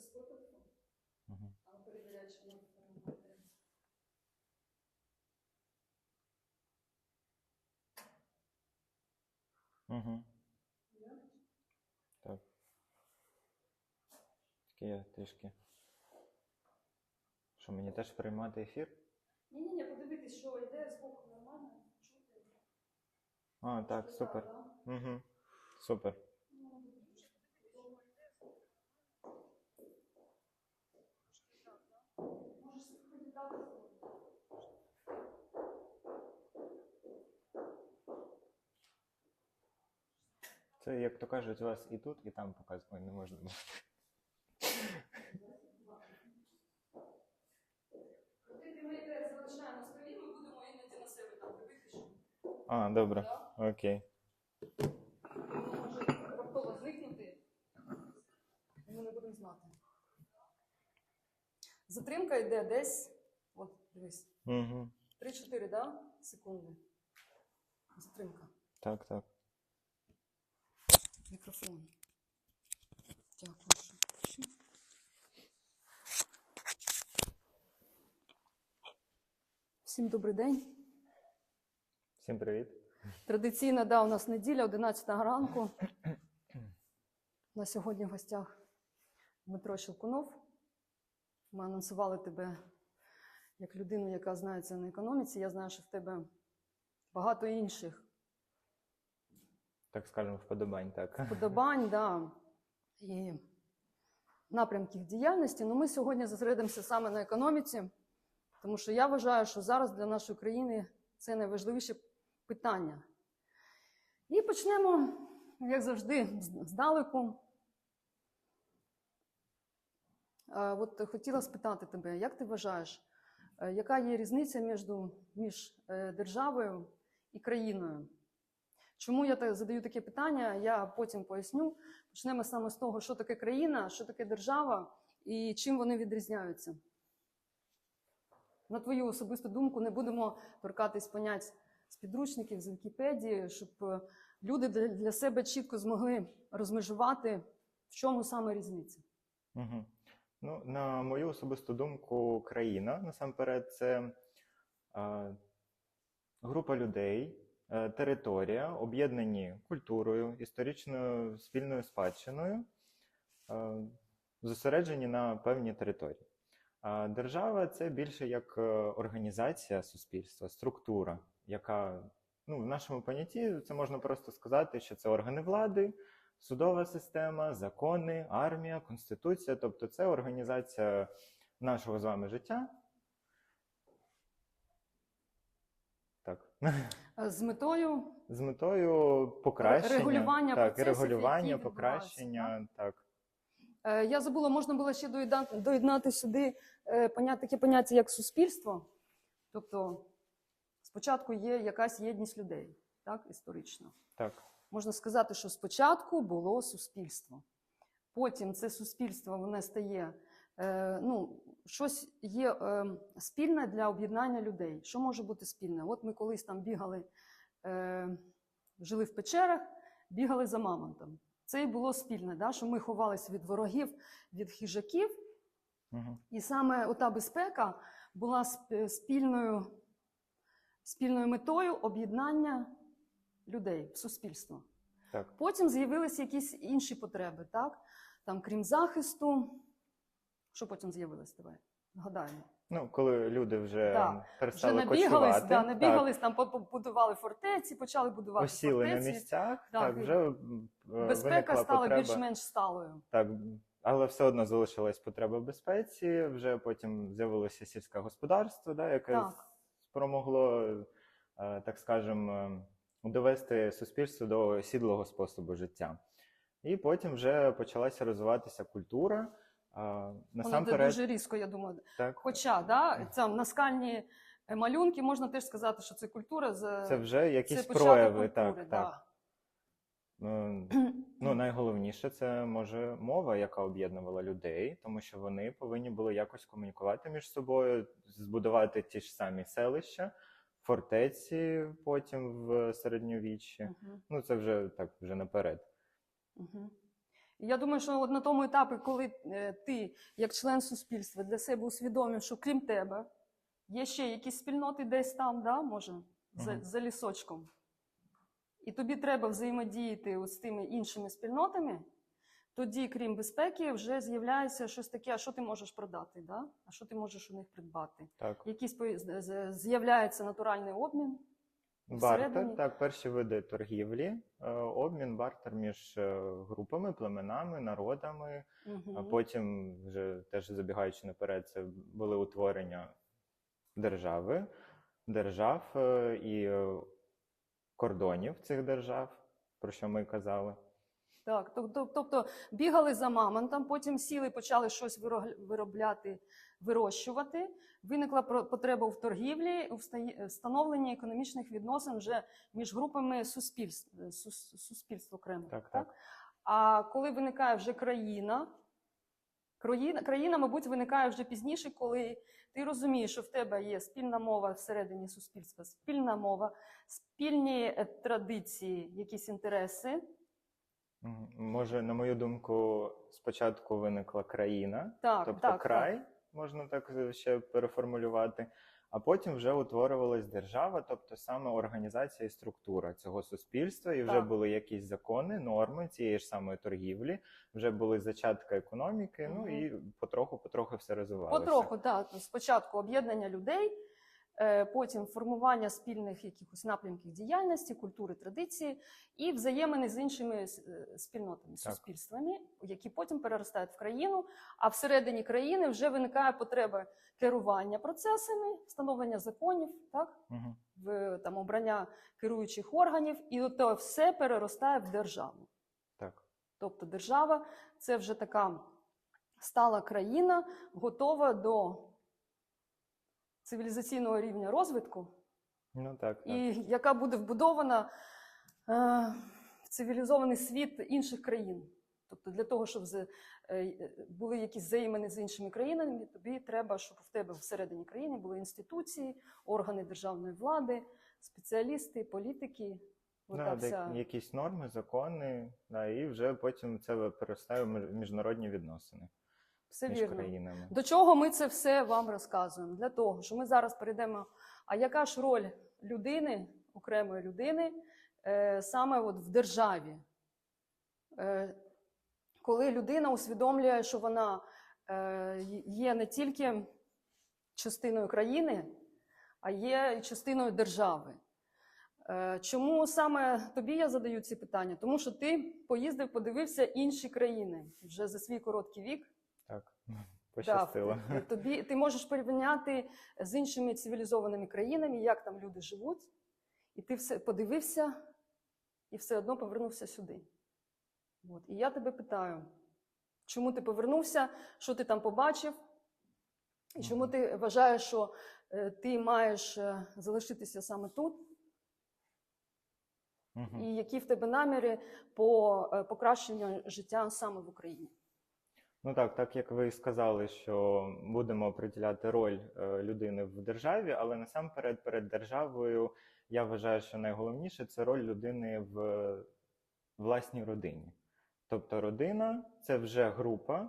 споту, Мгм. а перевіряю, чи воно формує. Угу. Так. Таке я трішки. Що, мені теж приймати ефір? Ні-ні-ні, подивитись, що йде звук нормально, чути. А, так, супер. Угу. Супер. Ну, Можеш хоч дати слово. Це, як то кажуть, у вас і тут, і там показує. Ой, не можна. А, добре. Окей. може раптово зникнути, ми не будемо знати. Затримка йде десь, от дивись, Угу. 3-4 да? секунди. Затримка. Так, так. Мікрофон. Дякую. Всім добрий день. Всім привіт. Традиційна, да, у нас неділя, 11 ранку. На сьогодні в гостях Дмитро Щелкунов. Ми анонсували тебе як людину, яка знається на економіці. Я знаю, що в тебе багато інших Так скажемо, вподобань, так. вподобань, да, і напрямків діяльності. Ну, ми сьогодні зосередимося саме на економіці, тому що я вважаю, що зараз для нашої країни це найважливіше питання. І почнемо, як завжди, здалеку. Е, От хотіла спитати тебе, як ти вважаєш, е, яка є різниця між, між е, державою і країною? Чому я задаю таке питання? Я потім поясню. Почнемо саме з того, що таке країна, що таке держава і чим вони відрізняються. На твою особисту думку, не будемо торкатись понять з підручників, з Вікіпедії, щоб е, люди для- себе чітко змогли розмежувати, в чому саме різниця. Угу. Ну, на мою особисту думку, країна насамперед це е, група людей, територія, об'єднані культурою, історичною спільною спадщиною, е, зосереджені на певній території. Держава це більше як е, організація суспільства, структура, яка ну, в нашому понятті це можна просто сказати, що це органи влади, судова система, закони, армія, конституція. Тобто це організація нашого з вами життя. Так. Е, З метою З метою покращення, Регулювання так, процесів, регулювання, покращення, так. Е, Я забула, можна було ще доєднати, доєднати сюди е, поняття, таке поняття, як суспільство. Тобто, спочатку є якась єдність людей, так, історично. так. Можна сказати, що спочатку було суспільство. Потім це суспільство воно стає, е, ну, щось є е, спільне для об'єднання людей. Що може бути спільне? От ми колись там бігали, е, жили в печерах, бігали за мамонтом. Це і було спільне, да? що ми ховалися від ворогів, від хижаків, Угу. і саме ота безпека була спільною, спільною метою об'єднання людей в суспільство. так. Потім з'явилися якісь інші потреби, так? Там, крім захисту. Що потім з'явилось? Давай, нагадаємо. Ну, коли люди вже Так, Вже набігались, кочувати, да, набігались, там по- побудували фортеці, почали будувати осіли на місцях, Так, так, вже е, Безпека стала потреба. більш-менш сталою. Так, але все одно залишилась потреба в безпеці. Вже потім з'явилося сільське господарство, да, яке Так. спромогло, е, так скажемо, е, довести суспільство до сідлого способу життя. І потім вже почалася розвиватися культура. Насамперед, дуже різко, я думаю. так, Хоча, да, там наскальні е, малюнки, можна теж сказати, що це культура. з- це вже якісь початок прояви. культури, так, да. так. Е, Ну, найголовніше це може мова, яка об'єднувала людей, тому що вони повинні були якось комунікувати між собою, збудувати ті ж самі селища, фортеці потім в середньовіччі. Мгм. Ну, це вже так вже наперед. Мгм. І Я думаю, що на тому етапі, коли е, ти, як член суспільства, для себе усвідомив, що крім тебе є ще якісь спільноти десь там, да, може, за, Мгм. за лісочком, і тобі треба взаємодіяти от з тими іншими спільнотами, тоді, крім безпеки, вже з'являється щось таке, а що ти можеш продати, да? а що ти можеш у них придбати. Так. Якийсь з'являється натуральний обмін. Бартер, Всередині? так, перші види торгівлі, е, обмін, бартер між е, групами, племенами, народами. А потім, вже теж забігаючи наперед, це були утворення держави, держав е, і кордонів цих держав, про що ми казали. Так, тобто, тобто бігали за мамонтом, потім сіли, почали щось виро- виробляти, вирощувати. Виникла потреба в торгівлі, у встановленні економічних відносин вже між групами суспільств, е, суспільств окремо. Так, так. А коли виникає вже країна, країна, країна, мабуть, виникає вже пізніше, коли ти розумієш, що в тебе є спільна мова всередині суспільства, спільна мова, спільні е, традиції, якісь інтереси. Може, на мою думку, спочатку виникла країна, Так, тобто так, край, можна так е, ще переформулювати. А потім вже утворювалась держава, тобто саме організація і структура цього суспільства, і вже Так. були якісь закони, норми цієї ж самої торгівлі, вже були зачатки економіки. Ну і потроху, потроху все розвивалося. Потроху, так. Спочатку об'єднання людей, потім формування спільних якихось напрямків діяльності, культури, традиції і взаємини з іншими е, спільнотами, суспільствами, які потім переростають в країну. А всередині країни вже виникає потреба керування процесами, встановлення законів, так, Мгм. в там обрання керуючих органів, і то все переростає в державу. Так. Тобто держава це вже така стала країна, готова до цивілізаційного рівня розвитку, Ну так, так. і яка буде вбудована е, в цивілізований світ інших країн. Тобто для того, щоб з- е, були якісь взаємини з іншими країнами, тобі треба, щоб в тебе всередині країни були інституції, органи державної влади, спеціалісти, політики. Да, вся- якісь норми, закони, да, і вже потім це перестає в міжнародні відносини Все між вірно. країнами. До чого ми це все вам розказуємо? Для того, що ми зараз перейдемо. А яка ж роль людини, окремої людини, е, саме от в державі? Е, коли людина усвідомлює, що вона е, є не тільки частиною країни, а є частиною держави. Е, Чому саме тобі я задаю ці питання? Тому що ти поїздив, подивився інші країни вже за свій короткий вік. Так, Да, пощастило. т- тобі ти можеш порівняти з іншими цивілізованими країнами, як там люди живуть, і ти все подивився і все одно повернувся сюди. От. І я тебе питаю, чому ти повернувся, що ти там побачив, і чому ти вважаєш, що е, ти маєш е, залишитися саме тут, і які в тебе наміри по е, покращенню життя саме в Україні? Ну так, так як ви сказали, що будемо приділяти роль е, людини в державі, але насамперед перед державою я вважаю, що найголовніше це роль людини в власній родині. Тобто родина це вже група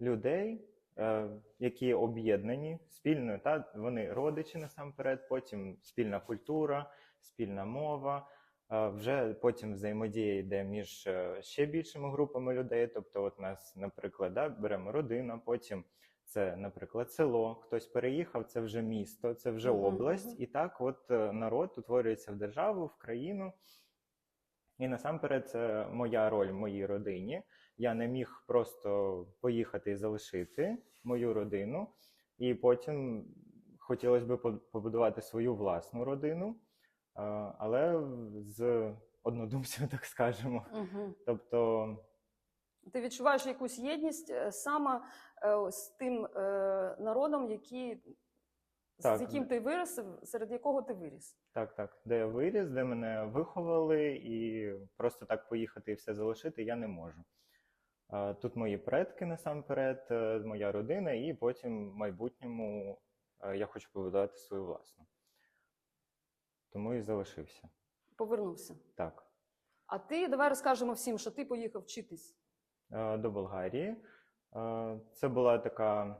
людей, е, які об'єднані спільною, та вони родичі насамперед, потім спільна культура, спільна мова. Вже потім взаємодія йде між е, ще більшими групами людей. Тобто, от нас, наприклад, да, беремо родина, потім це, наприклад, село, хтось переїхав, це вже місто, це вже область. І так, от е, народ утворюється в державу, в країну. І насамперед, це моя роль в моїй родині. Я не міг просто поїхати і залишити мою родину, і потім хотілося б побудувати свою власну родину, але з однодумців, так скажемо. Угу. Тобто, Ти відчуваєш якусь єдність е, саме з тим е, народом, який, Так. з яким ти виріс, серед якого ти виріс. так, так, де я виріс, де мене виховали, і просто так поїхати і все залишити я не можу. Тут мої предки насамперед, е, моя родина, і потім в майбутньому я хочу побудувати свою власну. Тому і залишився. Повернувся. Так. А ти давай розкажемо всім, що ти поїхав вчитись е, до Болгарії. Е, Це була така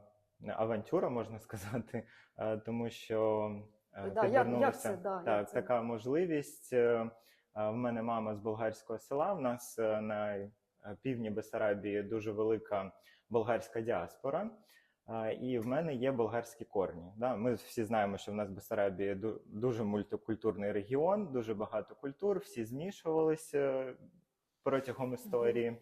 авантюра, можна сказати, е, тому що е, Да, як- як підвернулася це, да, як так, це? така можливість. Е, е, В мене мама з болгарського села. В нас е, на півдні Бесарабії дуже велика болгарська діаспора. Е, І в мене є болгарські корні. Да? Ми всі знаємо, що в нас Бесарабія дуже мультикультурний регіон, дуже багато культур, всі змішувалися протягом історії.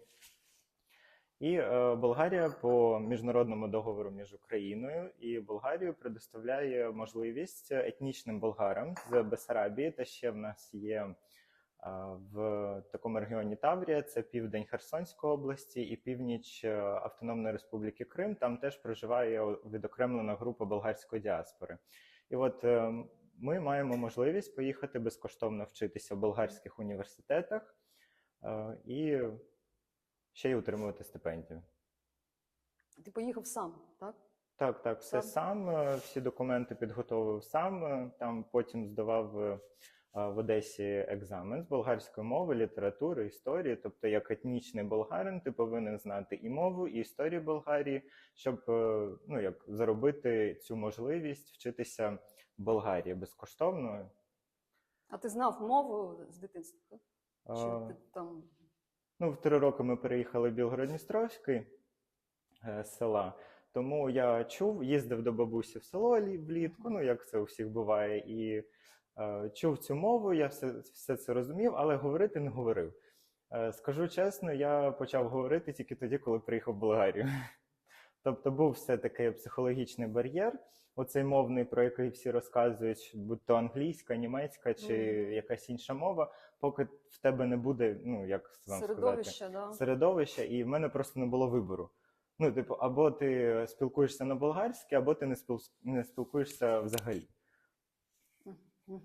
І е, Болгарія по міжнародному договору між Україною і Болгарією предоставляє можливість етнічним болгарам з Бесарабії, та ще в нас є е, в такому регіоні Таврія, це південь Херсонської області і північ е, Автономної Республіки Крим. Там теж проживає відокремлена група болгарської діаспори. І от е, ми маємо можливість поїхати безкоштовно вчитися в болгарських університетах е, і ще й отримувати стипендію. Ти поїхав сам, так? Так, так, все сам, е, всі документи підготовив сам. Там потім здавав в Одесі екзамен з болгарської мови, літератури, історії. Тобто, як етнічний болгарин, ти повинен знати і мову, і історію Болгарії, щоб е, ну, як заробити цю можливість вчитися в Болгарії безкоштовно. А ти знав мову з дитинства? Чи Е, ти там Ну, в три роки ми переїхали в Білгород-Дністровський е, села. Тому я чув, їздив до бабусі в село влітку, ну як це у всіх буває, і е, чув цю мову, я все, все це розумів, але говорити не говорив. Е, скажу чесно, я почав говорити тільки тоді, коли приїхав в Болгарію. Тобто був все таки психологічний бар'єр, оцей мовний, про який всі розказують, будь то англійська, німецька чи Мгм. якась інша мова, поки в тебе не буде, ну як вам сказати, середовище, да? середовища, і в мене просто не було вибору. Ну, типу, або ти спілкуєшся на болгарській, або ти не спілкуєшся взагалі.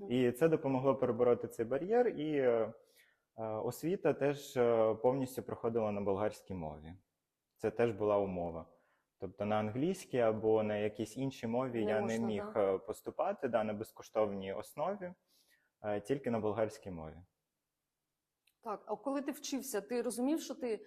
І це допомогло перебороти цей бар'єр, і е, освіта теж е, повністю проходила на болгарській мові. Це теж була умова. Тобто на англійській або на якійсь іншій мові Не я можна, не міг да. е, поступати да, на безкоштовній основі, тільки на болгарській мові. Так, а коли ти вчився, ти розумів, що ти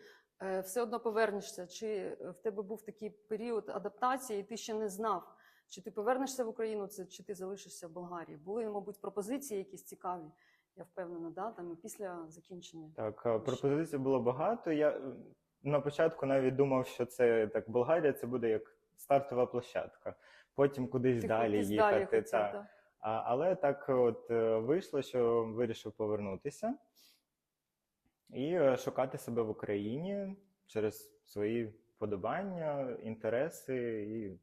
все одно повернешся? Чи в тебе був такий період адаптації, і ти ще не знав, чи ти повернешся в Україну, це, чи ти залишишся в Болгарії? Були, мабуть, пропозиції якісь цікаві, я впевнена, да? там, і після закінчення. Так, е, пропозицій було багато. Я е, на початку навіть думав, що це так Болгарія це буде як стартова площадка. Потім кудись Ти далі кудись їхати. далі хотів, та. да? А, але так от е, вийшло, що вирішив повернутися і е, шукати себе в Україні через свої вподобання, інтереси і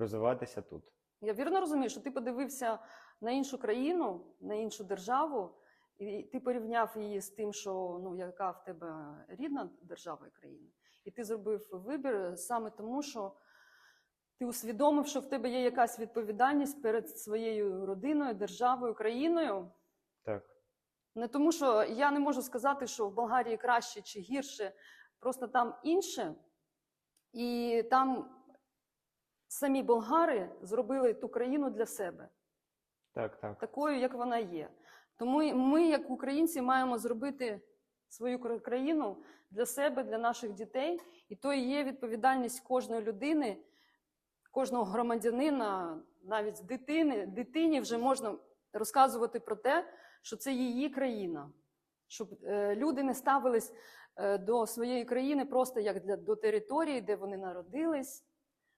розвиватися тут. Я вірно розумію, що ти подивився на іншу країну, на іншу державу, і ти порівняв її з тим, що ну яка в тебе рідна держава і країна, і ти зробив вибір саме тому, що ти усвідомив, що в тебе є якась відповідальність перед своєю родиною, державою, країною. Так, Не тому, що я не можу сказати, що в Болгарії краще чи гірше, просто там інше. І там самі болгари зробили ту країну для себе, так, так. такою, як вона є. Тому ми, як українці, маємо зробити свою кра- країну для себе, для наших дітей. І то і є відповідальність кожної людини, кожного громадянина, навіть дитини. Дитині вже можна розказувати про те, що це її країна, щоб е, люди не ставились е, до своєї країни просто як для, до території, де вони народились,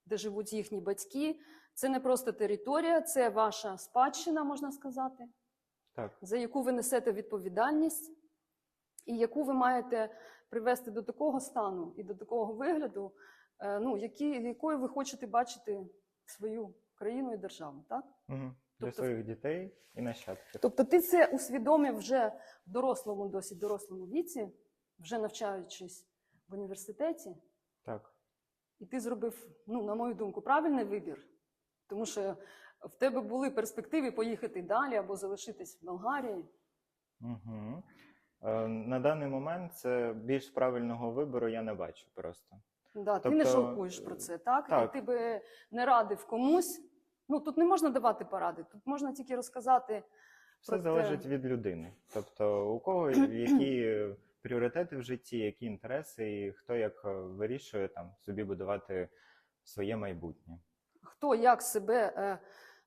де живуть їхні батьки. Це не просто територія, це ваша спадщина, можна сказати, так. за яку ви несете відповідальність, і яку ви маєте привести до такого стану і до такого вигляду, е, ну, які, якою ви хочете бачити свою країну і державу. Так? Угу. Для Тобто- своїх дітей і нащадків. Тобто ти це усвідомив вже в дорослому, досить дорослому віці, вже навчаючись в університеті, Так. І ти зробив, ну, на мою думку, правильний вибір. Тому що в тебе були перспективи поїхати далі або залишитись в Болгарії. Угу. Е, на даний момент це більш правильного вибору я не бачу просто. Да, ти не Тобто, жалкуєш про це, так? так. І ти би не радив комусь. Ну тут не можна давати поради, тут можна тільки розказати. Все Проте- залежить від людини. Тобто, у кого які пріоритети в житті, які інтереси, і хто як е, вирішує там собі будувати своє майбутнє. Хто як себе, е,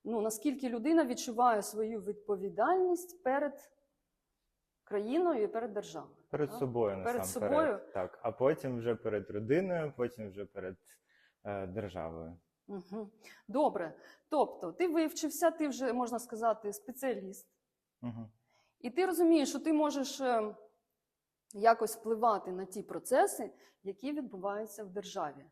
ну наскільки людина відчуває свою відповідальність перед країною і перед державою. Перед так? собою Перед собою? Так, а потім вже перед родиною, потім вже перед е, державою. Угу. Добре. Тобто, ти вивчився, ти вже можна сказати спеціаліст, Угу. і ти розумієш, що ти можеш е, якось впливати на ті процеси, які відбуваються в державі.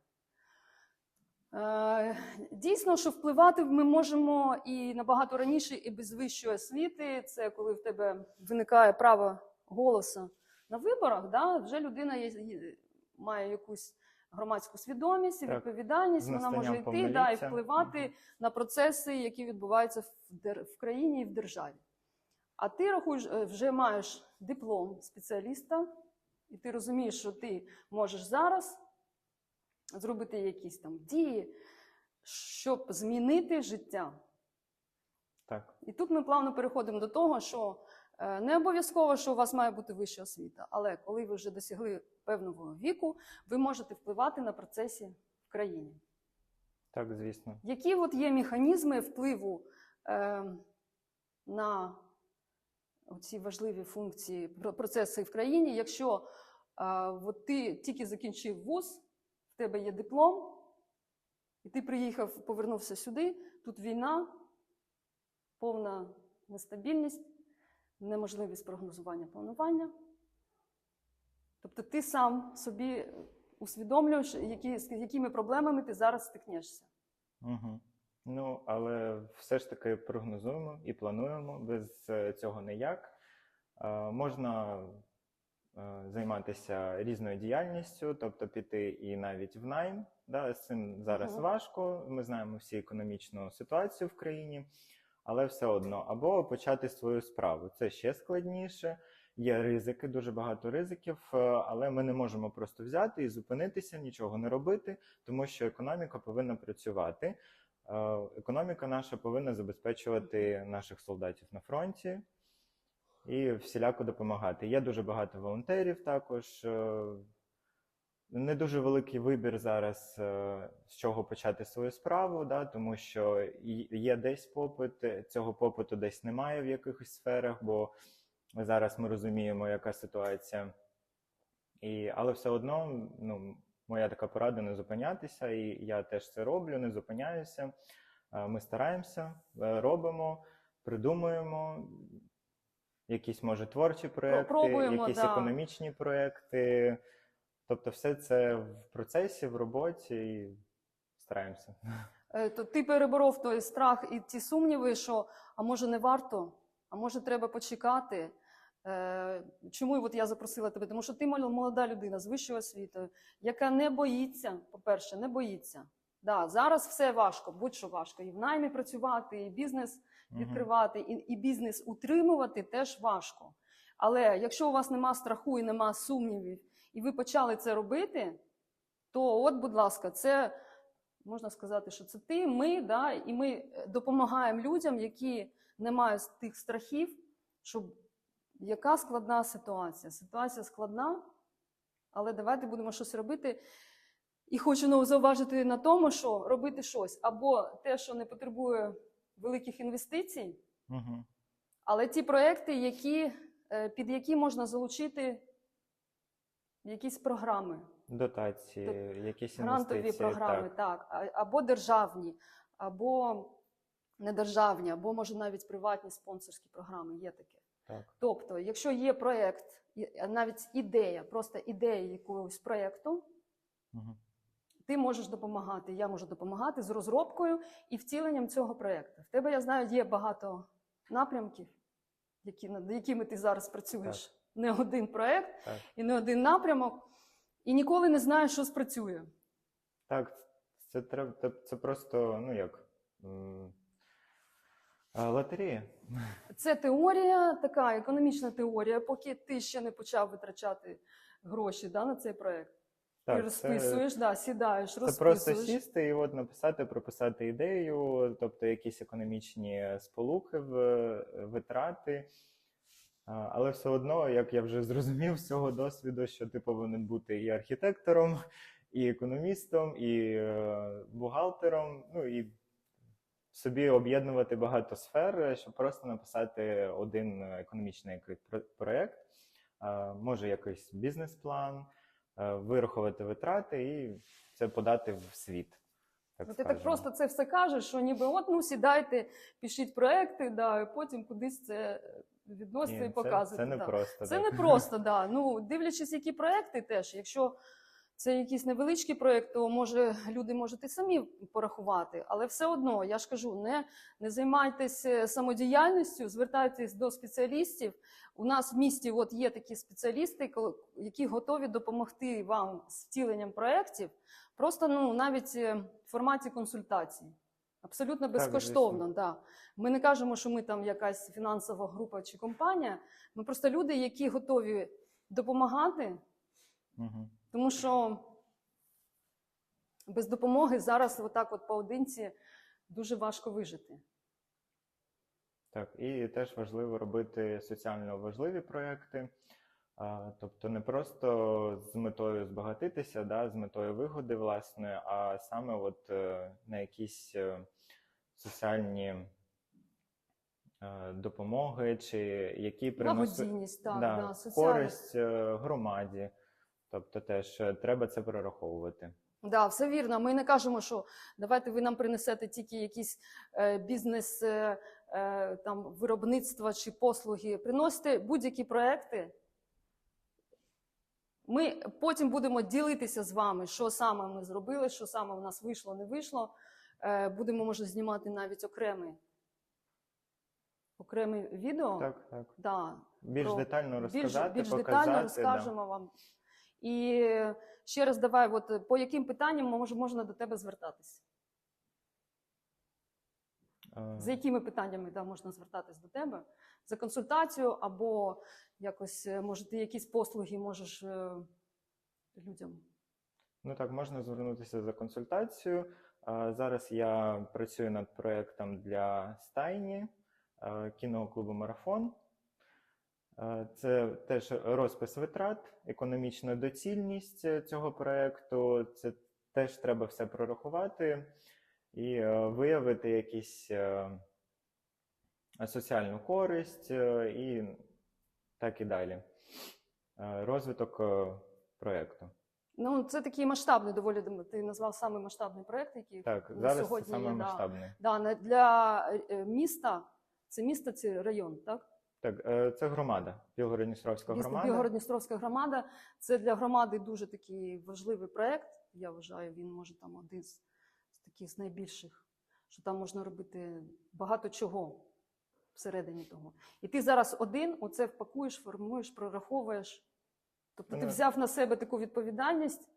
Е, Дійсно, що впливати ми можемо і набагато раніше, і без вищої освіти. Це коли в тебе виникає право голосу на виборах, да? вже людина є, має якусь громадську свідомість і відповідальність, вона може йти да, і впливати Мгм. на процеси, які відбуваються в, в країні і в державі. А ти рахуєш, е, вже маєш диплом спеціаліста, і ти розумієш, що ти можеш зараз зробити якісь там дії, щоб змінити життя. Так. І тут ми плавно переходимо до того, що е, не обов'язково, що у вас має бути вища освіта, але коли ви вже досягли певного віку, ви можете впливати на процесі в країні. Так, звісно. Які от є механізми впливу е, на ці важливі функції, процеси в країні, якщо е, от ти тільки закінчив вуз, в тебе є диплом, і ти приїхав, повернувся сюди, тут війна, повна нестабільність, неможливість прогнозування планування. Тобто ти сам собі усвідомлюєш, які, з якими проблемами ти зараз стикнешся. Угу. Ну, але все ж таки прогнозуємо і плануємо без е, цього ніяк. Е, можна е, займатися різною діяльністю, тобто піти і навіть в найм. Да, з цим зараз Мгм. важко. Ми знаємо всі економічну ситуацію в країні, але все одно або почати свою справу. Це ще складніше. Є ризики, дуже багато ризиків, але ми не можемо просто взяти і зупинитися, нічого не робити, тому що економіка повинна працювати. Е, Економіка наша повинна забезпечувати наших солдатів на фронті і всіляко допомагати. Є дуже багато волонтерів також. е, Не дуже великий вибір зараз, е, з чого почати свою справу, да, тому що є десь попит, цього попиту десь немає в якихось сферах, бо зараз ми розуміємо, яка ситуація. І, але все одно, ну, моя така порада не зупинятися, і я теж це роблю, не зупиняюся. Е, Ми стараємося, е, робимо, придумуємо якісь, може, творчі проекти, пробуємо, якісь да. економічні проекти. Тобто, все це в процесі, в роботі і стараємося. Е, То ти переборов той страх і ті сумніви, що а може не варто, а може треба почекати. Е, Чому от я запросила тебе? Тому що ти молода людина з вищою освітою, яка не боїться, по-перше, не боїться. Да, зараз все важко, будь-що важко. І в наймі працювати, і бізнес відкривати, і, і бізнес утримувати теж важко. Але якщо у вас нема страху і нема сумнівів, і ви почали це робити, то от, будь ласка, це можна сказати, що це ти, ми, да, і ми е, допомагаємо людям, які не мають тих страхів, щоб яка складна ситуація. Ситуація складна, але давайте будемо щось робити. І хочу ну, зауважити на тому, що робити щось або те, що не потребує великих інвестицій, Мгм. але ті проекти, які, е, під які можна залучити якісь програми, Дотації, якісь грантові інвестиції. програми, так. так. або державні, або недержавні, або може навіть приватні спонсорські програми. Є таке. Так. Тобто, якщо є проєкт, навіть ідея, просто ідея якогось проєкту, Мгм. ти можеш допомагати. Я можу допомагати з розробкою і втіленням цього проєкту. В тебе, я знаю, є багато напрямків, які, над якими ти зараз працюєш. Не один проєкт Так. і не один напрямок, і ніколи не знаєш, що спрацює. Так, це треба, це, просто, ну як, лотерея. Це теорія, така економічна теорія, поки ти ще не почав витрачати гроші да, на цей проєкт. ти Так, це, розписуєш, да, сідаєш, це розписуєш. просто сісти і от написати, прописати ідею, тобто якісь економічні сполуки, в- витрати. Але все одно, як я вже зрозумів з цього досвіду, що ти повинен бути і архітектором, і економістом, і е, бухгалтером, ну і собі об'єднувати багато сфер, е, щоб просто написати один е, економічний про- проєкт, Е, може якийсь бізнес-план, вирахувати витрати і це подати в світ. Так Ну, ти так просто це все кажеш, що ніби от ну сідайте, пишіть проекти, да, і потім кудись це відносите Ні, і це, показуєте. це не да. просто. Це так. не просто, да. Ну, дивлячись, які проекти теж. Якщо це якийсь невеличкий проєкт, то може люди можуть і самі порахувати. Але все одно, я ж кажу, не, не займайтесь е, самодіяльністю, звертайтесь до спеціалістів. У нас в місті от є такі спеціалісти, які готові допомогти вам з втіленням проєктів, просто ну, навіть е, в форматі консультацій. Абсолютно безкоштовно. да. Ми не кажемо, що ми там якась фінансова група чи компанія. Ми просто люди, які готові допомагати, Мгм. Тому що без допомоги зараз, отак, от поодинці, дуже важко вижити. Так, і теж важливо робити соціально важливі проекти. Тобто не просто з метою збагатитися, да, з метою вигоди, власне, а саме от е, на якісь е, соціальні е, допомоги, чи які приносять да, да, користь громаді. Тобто теж е, треба це прораховувати. Да, все вірно. Ми не кажемо, що давайте ви нам принесете тільки якісь е, бізнес е, е, там, виробництва чи послуги. Приносите будь-які проекти. Ми потім будемо ділитися з вами, що саме ми зробили, що саме у нас вийшло, не вийшло. Е, будемо, може, знімати навіть окреме, окреме відео. Так, так. Да, Більш про- детально більш, розказати, більш показати. детально да. розкажемо вам. І ще раз давай, от, по яким питанням мож- можна до тебе звертатись? Е, За якими питаннями да, можна звертатись до тебе? За консультацію або якось, е, може, ти якісь послуги можеш е, людям? Ну так, можна звернутися за консультацією. Зараз я працюю над проєктом для стайні е, кіноклубу Марафон. Е, Це теж розпис витрат, економічна доцільність е, цього проєкту. Це теж треба все прорахувати і е, виявити якісь соціальну користь і так і далі. Розвиток проєкту. Ну, це такий масштабний доволі, ти назвав самий масштабний проєкт, який Так, зараз сьогодні це саме є, масштабний. да, для міста. Це місто, це район, так? Так, е, це громада, Білгород-Дністровська громада. Білгород-Дністровська громада. Це для громади дуже такий важливий проєкт. Я вважаю, він може там один з, з таких з найбільших, що там можна робити багато чого всередині того. І ти зараз один оце впакуєш, формуєш, прораховуєш. Тобто ти Ну, взяв на себе таку відповідальність.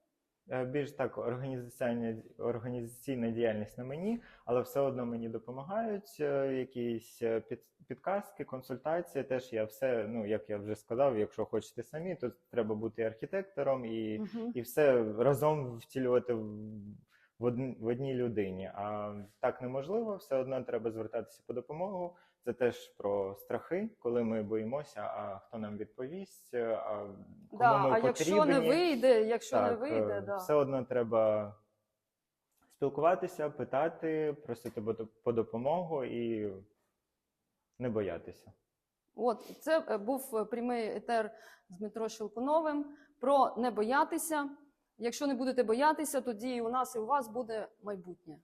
Е, Більш так, організаційна, організаційна діяльність на мені, але все одно мені допомагають е, якісь е, під, підказки, консультації. Теж я все, ну як я вже сказав, якщо хочете самі, то треба бути архітектором і, Мгм. і все разом втілювати в, в, в одній людині. А так неможливо, все одно треба звертатися по допомогу. Це теж про страхи, коли ми боїмося, а хто нам відповість, а кому Да, ми а якщо не вийде, якщо не вийде, е, да. все одно треба спілкуватися, питати, просити по допомогу і не боятися. От це е, був е, прямий етер з Дмитро Щелкуновим про не боятися. Якщо не будете боятися, тоді і у нас, і у вас буде майбутнє.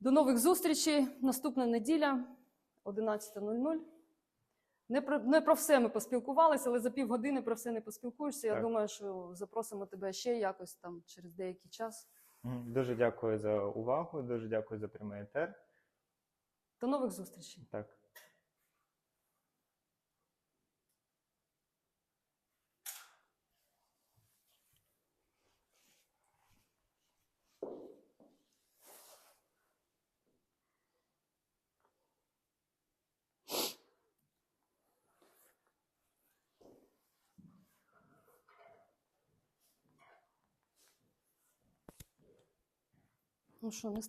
До нових зустрічей. Наступна неділя, 11.00. Не про, не про все ми поспілкувалися, але за півгодини про все не поспілкуєшся. Я Так. думаю, що запросимо тебе ще якось там через деякий час. Дуже дякую за увагу, дуже дякую за прямий етер. До нових зустрічей. Так. Ну що,